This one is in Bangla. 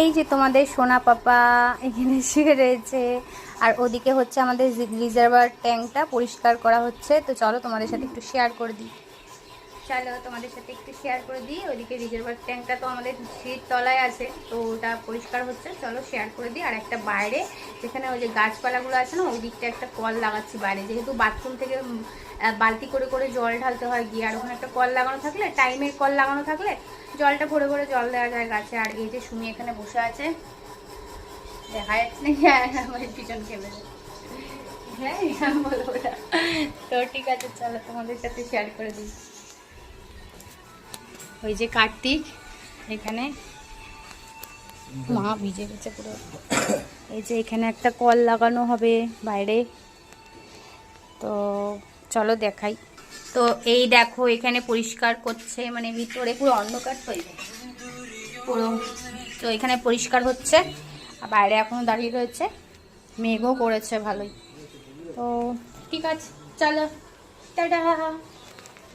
এই যে তোমাদের সোনা পাপা এখানে শুয়ে রয়েছে। আর ওদিকে হচ্ছে আমাদের রিজার্ভার ট্যাঙ্কটা পরিষ্কার করা হচ্ছে। তো চলো তোমাদের সাথে একটু শেয়ার করে দিই। চলো তোমাদের সাথে একটু শেয়ার করে দিই। ওদিকে রিজার্ভার ট্যাঙ্কটা তো আমাদের সিট তলায় আছে, তো ওটা পরিষ্কার হচ্ছে। চলো শেয়ার করে দিই। আর একটা বাইরে যেখানে ওই যে গাছপালাগুলো আছে না, ওই দিকটা একটা কল লাগাচ্ছি বাইরে। যেহেতু বাথরুম থেকে বালতি করে করে জল ঢালতে হয় গিয়ে, আর ওখানে একটা কল লাগানো থাকলে, টাইমের কল লাগানো থাকলে জলটা ভরে ভরে জল দেওয়া যায় গাছে, আর এই যে সুমি এখানে বসে আছে। দেখা যাচ্ছে নাকি আমার পিছন খেলে হ্যাঁ বলব। তো ঠিক আছে, চলো তোমাদের সাথে শেয়ার করে দিই। ওই যে কার্তিক এখানে। মা ভিজে গেছে পুরো। এই যে এখানে একটা কল লাগানো হবে বাইরে। তো চলো দেখাই। তো এই দেখো, এখানে পরিষ্কার করছে মানে ভিতরে পুরো অন্ধকার তো পুরো। তো এখানে পরিষ্কার হচ্ছে বাইরে এখনও দাঁড়িয়ে রয়েছে। মেঘও করেছে, ভালোই। তো ঠিক আছে, চলো। টাটা।